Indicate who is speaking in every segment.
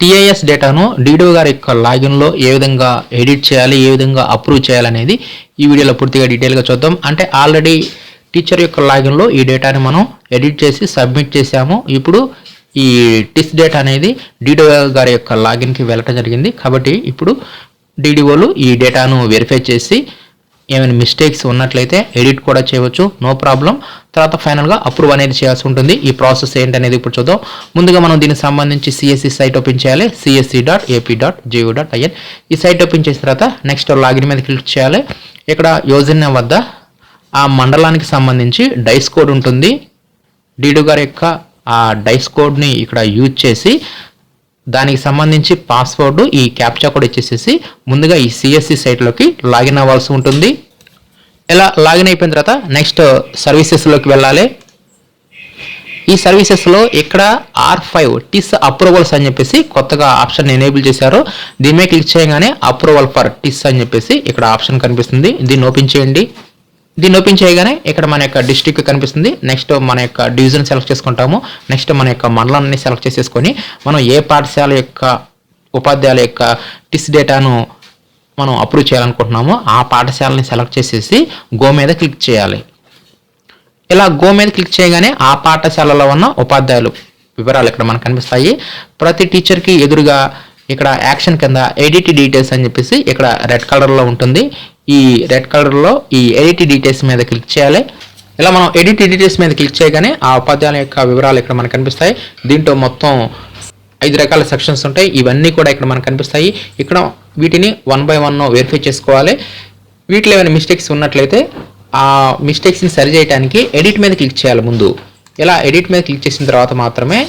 Speaker 1: TIS డేటాను డీడో గారి యొక్క లాగిన్లో ఏ విధంగా ఎడిట్ చేయాలి ఏ విధంగా అప్రూవ్ చేయాలనేది ఈ వీడియోలో పూర్తిగా డీటెయిల్గా చూద్దాం. అంటే ఆల్రెడీ టీచర్ యొక్క లాగిన్లో ఈ డేటాని మనం ఎడిట్ చేసి సబ్మిట్ చేసాము ఇప్పుడు ఈ టిస్ డేటా అనేది డీడో గారి యొక్క లాగిన్కి వెళ్ళటం జరిగింది. కాబట్టి ఇప్పుడు డీడీఓలు ఈ డేటాను వెరిఫై చేసి ఏమైనా మిస్టేక్స్ ఉన్నట్లయితే ఎడిట్ కూడా చేయవచ్చు. నో ప్రాబ్లం తర్వాత ఫైనల్గా అప్రూవ్ అనేది చేయాల్సి ఉంటుంది. ఈ ప్రాసెస్ ఏంటనేది ఇప్పుడు చూద్దాం. ముందుగా మనం దీనికి సంబంధించి సిఎస్సి సైట్ ఓపెన్ చేయాలి. CSC dot AP dot GO dot IN ఈ సైట్ ఓపెన్ చేసిన తర్వాత నెక్స్ట్ లాగిన్ మీద క్లిక్ చేయాలి. ఇక్కడ యోజన వద్ద ఆ మండలానికి సంబంధించి డైస్ కోడ్ ఉంటుంది. డీడు గారి యొక్క ఆ డైస్ కోడ్ని ఇక్కడ యూజ్ చేసి దానికి సంబంధించి పాస్వర్డ్ ఈ క్యాప్చా కూడా ఇచ్చేసేసి ముందుగా ఈ సిఎస్సి సైట్లోకి లాగిన్ అవ్వాల్సి ఉంటుంది. ఇలా లాగిన్ అయిపోయిన తర్వాత నెక్స్ట్ సర్వీసెస్లోకి వెళ్ళాలి. ఈ సర్వీసెస్లో ఇక్కడ ఆర్ ఫైవ్ టిస్ అప్రూవల్స్ అని చెప్పేసి కొత్తగా ఆప్షన్ ఎనేబుల్ చేశారు. దీని మీద క్లిక్ చేయగానే అప్రూవల్ ఫర్ టిస్ అని చెప్పేసి ఇక్కడ ఆప్షన్ కనిపిస్తుంది. దీన్ని ఓపెన్ చేయండి. దీన్ని ఓపెన్ చేయగానే ఇక్కడ మన యొక్క డిస్ట్రిక్ట్ కనిపిస్తుంది. నెక్స్ట్ మన యొక్క డివిజన్ సెలెక్ట్ చేసుకుంటాము. నెక్స్ట్ మన యొక్క మండలాన్ని సెలెక్ట్ చేసేసుకొని మనం ఏ పాఠశాల యొక్క ఉపాధ్యాయుల యొక్క టిస్ డేటాను మనం అప్రూవ్ చేయాలనుకుంటున్నామో ఆ పాఠశాలని సెలెక్ట్ చేసేసి గో మీద క్లిక్ చేయాలి. ఇలా గో మీద క్లిక్ చేయగానే ఆ పాఠశాలలో ఉన్న ఉపాధ్యాయులు వివరాలు ఇక్కడ మనకు కనిపిస్తాయి. ప్రతి టీచర్కి ఎదురుగా ఇక్కడ యాక్షన్ కింద ఎడిట్ డీటెయిల్స్ అని చెప్పేసి ఇక్కడ రెడ్ కలర్లో ఉంటుంది. ఈ రెడ్ కలర్లో ఈ ఎడిట్ డీటెయిల్స్ మీద క్లిక్ చేయాలి. ఇలా మనం ఎడిట్ డీటెయిల్స్ మీద క్లిక్ చేయగానే ఆ ఉపాధ్యాయుల యొక్క వివరాలు ఇక్కడ మనకు కనిపిస్తాయి. దీంట్లో మొత్తం ఐదు రకాల సెక్షన్స్ ఉంటాయి. ఇవన్నీ కూడా ఇక్కడ మనకు కనిపిస్తాయి. ఇక్కడ వీటిని వన్ బై వన్ వెరిఫై చేసుకోవాలి. వీటిలో ఏమైనా మిస్టేక్స్ ఉన్నట్లయితే ఆ మిస్టేక్స్ని సరి చేయడానికి ఎడిట్ మీద క్లిక్ చేయాలి ముందు. ఇలా ఎడిట్ మీద క్లిక్ చేసిన తర్వాత మాత్రమే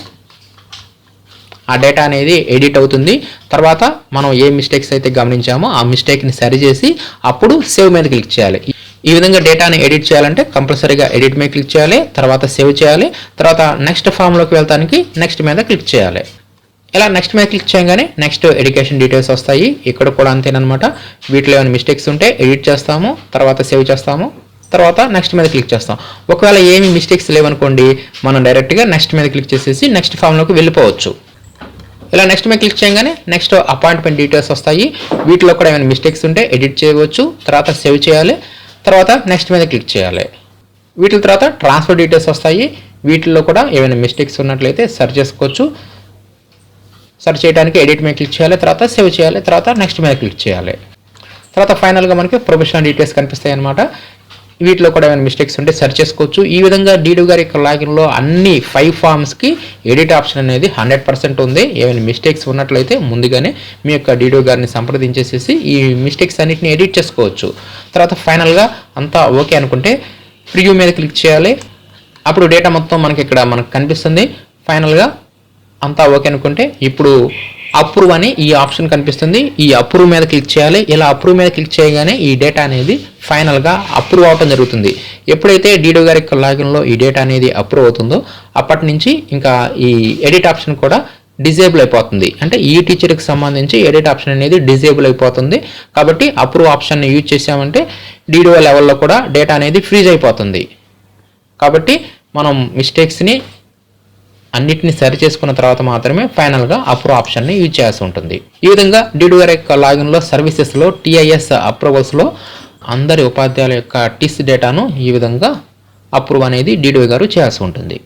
Speaker 1: ఆ డేటా అనేది ఎడిట్ అవుతుంది. తర్వాత మనం ఏ మిస్టేక్స్ అయితే గమనించామో ఆ మిస్టేక్ని సరిచేసి అప్పుడు సేవ్ మీద క్లిక్ చేయాలి. ఈ విధంగా డేటాని ఎడిట్ చేయాలంటే కంపల్సరీగా ఎడిట్ మీద క్లిక్ చేయాలి తర్వాత సేవ్ చేయాలి తర్వాత నెక్స్ట్ ఫామ్లోకి వెళ్తానికి నెక్స్ట్ మీద క్లిక్ చేయాలి. ఇలా నెక్స్ట్ మీద క్లిక్ చేయగానే నెక్స్ట్ ఎడ్యుకేషన్ డీటెయిల్స్ వస్తాయి. ఇక్కడ కూడా అంతేనమాట వీటిలో ఏమైనా మిస్టేక్స్ ఉంటే ఎడిట్ చేస్తాము తర్వాత సేవ్ చేస్తాము తర్వాత నెక్స్ట్ మీద క్లిక్ చేస్తాం. ఒకవేళ ఏమి మిస్టేక్స్ లేవనుకోండి మనం డైరెక్ట్గా నెక్స్ట్ మీద క్లిక్ చేసేసి నెక్స్ట్ ఫామ్లోకి వెళ్ళిపోవచ్చు. ఇలా నెక్స్ట్ మీద క్లిక్ చేయగానే నెక్స్ట్ అపాయింట్మెంట్ డీటెయిల్స్ వస్తాయి. వీటిలో కూడా ఏమైనా మిస్టేక్స్ ఉంటే ఎడిట్ చేయవచ్చు. తర్వాత సేవ్ చేయాలి. తర్వాత నెక్స్ట్ మీద క్లిక్ చేయాలి. వీటి తర్వాత ట్రాన్స్ఫర్ డీటెయిల్స్ వస్తాయి. వీటిల్లో కూడా ఏమైనా మిస్టేక్స్ ఉన్నట్లయితే సర్చ్ చేసుకోవచ్చు. సెర్చ్ చేయడానికి ఎడిట్ మీద క్లిక్ చేయాలి. తర్వాత సేవ్ చేయాలి. తర్వాత నెక్స్ట్ మీద క్లిక్ చేయాలి. తర్వాత ఫైనల్గా మనకి ప్రొఫెషనల్ డీటెయిల్స్ కనిపిస్తాయి అనమాట వీటిలో కూడా ఏమైనా మిస్టేక్స్ ఉంటే సెర్చ్ చేసుకోవచ్చు. ఈ విధంగా డీడూ గారి యొక్క లాగిన్లో అన్ని ఫైవ్ ఫామ్స్కి ఎడిట్ ఆప్షన్ అనేది హండ్రెడ్ పర్సెంట్ ఉంది. ఏమైనా మిస్టేక్స్ ఉన్నట్లయితే ముందుగానే మీ యొక్క డీడూ గారిని సంప్రదించేసేసి ఈ మిస్టేక్స్ అన్నిటిని ఎడిట్ చేసుకోవచ్చు. తర్వాత ఫైనల్గా అంతా ఓకే అనుకుంటే ప్రివ్యూ మీద క్లిక్ చేయాలి. అప్పుడు డేటా మొత్తం మనకి ఇక్కడ మనకు కనిపిస్తుంది. ఫైనల్గా అంతా ఓకే అనుకుంటే ఇప్పుడు అప్రూవ్ అని ఈ ఆప్షన్ కనిపిస్తుంది. ఈ అప్రూవ్ మీద క్లిక్ చేయాలి. ఇలా అప్రూవ్ మీద క్లిక్ చేయగానే ఈ డేటా అనేది ఫైనల్గా అప్రూవ్ అవటం జరుగుతుంది. ఎప్పుడైతే డీడో గారి యొక్క లాగిన్లో ఈ డేటా అనేది అప్రూవ్ అవుతుందో అప్పటి నుంచి ఇంకా ఈ ఎడిట్ ఆప్షన్ కూడా డిజేబుల్ అయిపోతుంది. అంటే ఈ టీచర్కి సంబంధించి ఎడిట్ ఆప్షన్ అనేది డిజేబుల్ అయిపోతుంది. కాబట్టి అప్రూవ్ ఆప్షన్ యూజ్ చేసామంటే డీడో లెవెల్లో కూడా డేటా అనేది ఫ్రీజ్ అయిపోతుంది. కాబట్టి మనం మిస్టేక్స్ని అన్నిటిని సరి చేసుకున్న తర్వాత మాత్రమే ఫైనల్గా అప్రూవ్ ఆప్షన్ని యూజ్ చేయాల్సి ఉంటుంది. ఈ విధంగా డిడిఆర్ యొక్క లాగిన్లో సర్వీసెస్లో టీఐఎస్ అప్రూవల్స్లో అందరి ఉపాధ్యాయుల యొక్క టిస్ డేటాను ఈ విధంగా అప్రూవ్ అనేది డిడిఓ గారు చేయాల్సి ఉంటుంది.